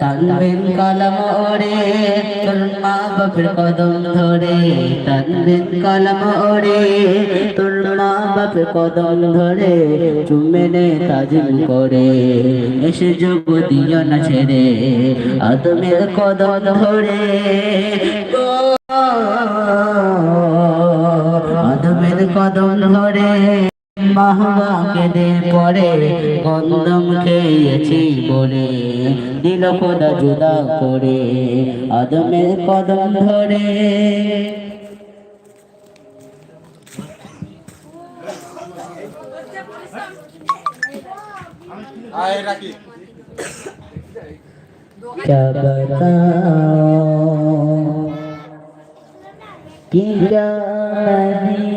তানবেন কলম ওরে তোর মা বাপের কদম ধরে। তানবেন কলম ওরে তোর মা বাপের কদম ধরে। চুমে নে তাজিম করে, এসে যোগ দিও না ছেড়ে। আদমের কদম ধরে আদমের কদম ধরে। মাহবা কেঁদে পড়ে গন্ধম খেয়েছি বলে দিল খোদা জুদা করে আদমের কদম ধরে আয় রাখি क्या बताओ कि क्या मैंने